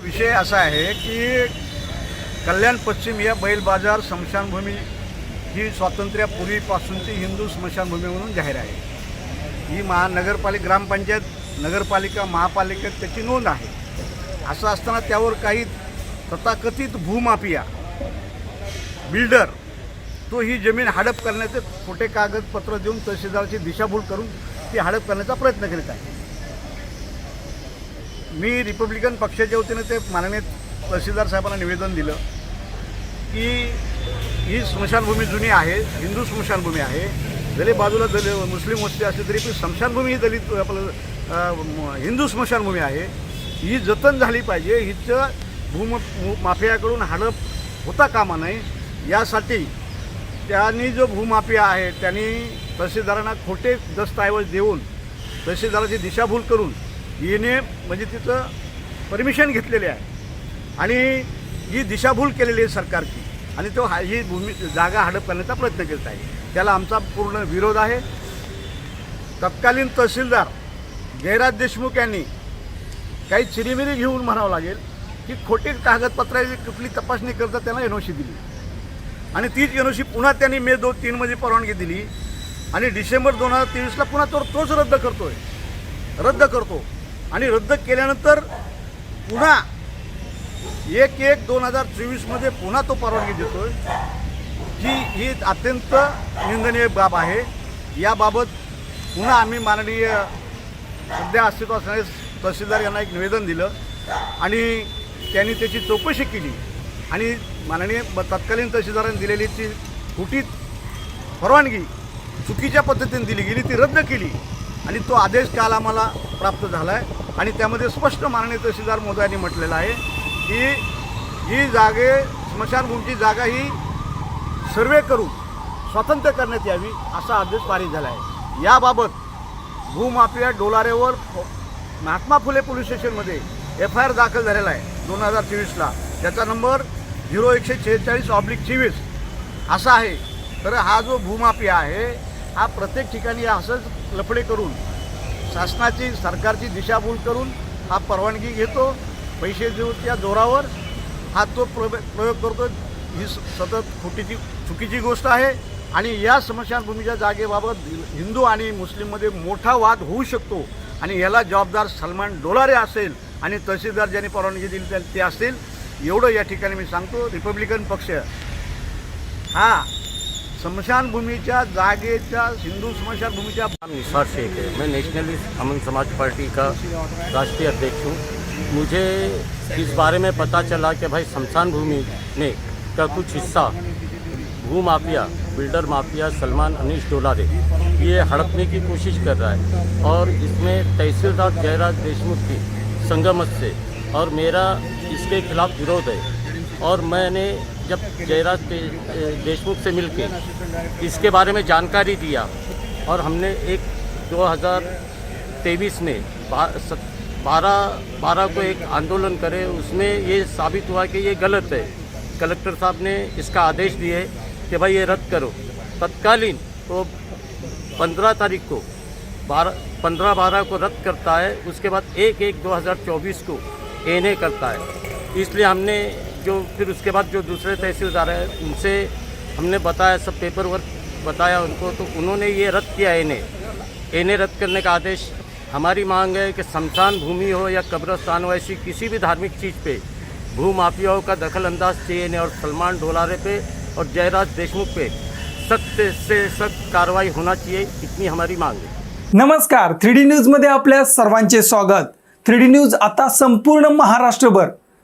विषय असा आहे की कल्याण पश्चिम या बैल बाजार स्मशानभूमी ही स्वातंत्र्यापूर्वीपासूनची हिंदू स्मशानभूमी म्हणून जाहीर आहे. ही महानगरपालिका ग्रामपंचायत नगरपालिका महापालिकेत त्याची नोंद आहे. असं असताना त्यावर काही तथाकथित भूमाफिया बिल्डर तो ही जमीन हडप करण्याचे खोटे कागदपत्र देऊन तहसीलदाराची दिशाभूल करून ती हडप करण्याचा प्रयत्न करीत आहे. मी रिपब्लिकन पक्षाच्या वतीनं ते माननीय तहसीलदार साहेबांना निवेदन दिलं की ही स्मशानभूमी जुनी आहे हिंदू स्मशानभूमी आहे. जरी बाजूला दल मुस्लिम वस्ती असली तरी पण स्मशानभूमी ही दलित आपलं हिंदू स्मशानभूमी आहे. ही जतन झाली पाहिजे. हिचं भूम भू- माफियाकडून हडप होता कामा नये. यासाठी त्यांनी जो भूमाफिया आहे त्यांनी तहसीलदारांना खोटे दस्तऐवज देऊन तहसीलदाराची दिशाभूल करून येणे म्हणजे तिचं परमिशन घेतलेले आहे. आणि ही दिशाभूल केलेली आहे सरकारची आणि तो हा ही भूमी जागा हडप करण्याचा प्रयत्न करत आहे. त्याला आमचा पूर्ण विरोध आहे. तत्कालीन तहसीलदार जयराज देशमुख यांनी काही चिरीमिरी घेऊन म्हणावं लागेल की खोटी कागदपत्राची कुठली तपासणी करता त्यांना एन दिली. आणि तीच एन पुन्हा त्यांनी मे दोन तीनमध्ये परवानगी दिली. आणि डिसेंबर दोन हजार तेवीसला पुन्हा तो तोच रद्द करतोय. रद्द करतो. आणि रद्द केल्यानंतर पुन्हा एक एक दोन हजार चोवीसमध्ये पुन्हा तो परवानगी देतोय. ही ही अत्यंत निंदनीय बाब आहे. याबाबत पुन्हा आम्ही माननीय सध्या अस्तित्वात असणारे तहसीलदार यांना एक निवेदन दिलं आणि त्यांनी त्याची चौकशी केली आणि माननीय ब- तत्कालीन तहसीलदारांनी दिलेली ती फुटीत परवानगी चुकीच्या पद्धतीने दिली गेली ती रद्द केली. आणि तो आदेश काल आम्हाला प्राप्त झाला आहे आणि त्यामध्ये स्पष्ट माननीय तहसीलदार मोदयांनी म्हटलेलं आहे की ही जागे स्मशानभूमीची जागा ही सर्वे करून स्वतंत्र करण्यात यावी असा आदेश पारित झाला आहे. याबाबत भूमाफिया डोलारेवर महात्मा फुले पोलीस स्टेशनमध्ये एफ आय आर दाखल झालेला आहे दोन हजार चोवीसला. त्याचा नंबर झिरो एकशे शेहेचाळीस ऑब्लिक चोवीस असा आहे. तर हा जो भूमाफिया आहे हा प्रत्येक ठिकाणी असंच लफडे करून शासनाची सरकारची दिशाभूल करून हा परवानगी घेतो. पैसे देऊ त्या जोरावर हा तो प्रयोग करतो. ही स- सतत खोटीची चुकीची गोष्ट आहे. आणि या स्मशानभूमीच्या जागेबाबत हिंदू आणि मुस्लिममध्ये मोठा वाद होऊ शकतो. आणि याला जबाबदार सलमान डोलारे असेल आणि तहसीलदार ज्यांनी परवानगी दिली त्या- ते असतील एवढं या ठिकाणी मी सांगतो. रिपब्लिकन पक्ष. हा स्मशानभूमीच्या जागेच्या हिंदू नाम निसार शेख है। मैं नेशनलिस्ट अमन समाज पार्टी का राष्ट्रीय अध्यक्ष हूँ। मुझे इस बारे में पता चला कि भाई शमशान भूमि ने का कुछ हिस्सा भू mafia, builder mafia Salman, Anish Dolare ये हड़पने की कोशिश कर रहा है। और इसमें तहसीलदार जयराज देशमुख की संगमत से और मेरा इसके खिलाफ विरोध है। और मैंने जब जयराज देशमुख से मिलके इसके बारे में जानकारी दिया और हमने एक 2023 में बारह बारह को एक आंदोलन करे, उसमें ये साबित हुआ कि ये गलत है। कलेक्टर साहब ने इसका आदेश दिए कि भाई ये रद्द करो। तत्कालीन तो पंद्रह तारीख को बारह पंद्रह, बारह को रद्द करता है, उसके बाद एक एक 2024 को एन करता है। इसलिए हमने जो फिर उसके बाद जो दूसरे तहसीलदार हैं उनसे हमने बताया सब पेपर वर्क बताया उनको तो उन्होंने ये रद्द किया इन्हें। इन्हें रद्द करने का आदेश हमारी मांग है कि शमशान भूमि हो या कब्रस्तान हो ऐसी किसी भी धार्मिक चीज़ पे भू माफियाओं का दखल अंदाज चाहिए नहीं और सलमान ढोलारे पे और जयराज देशमुख पे सख्त से सख्त कार्रवाई होना चाहिए इतनी हमारी मांग है। नमस्कार थ्री डी न्यूजमध्ये आपल्या सर्वांचे स्वागत. थ्री डी न्यूज आता संपूर्ण महाराष्ट्रभर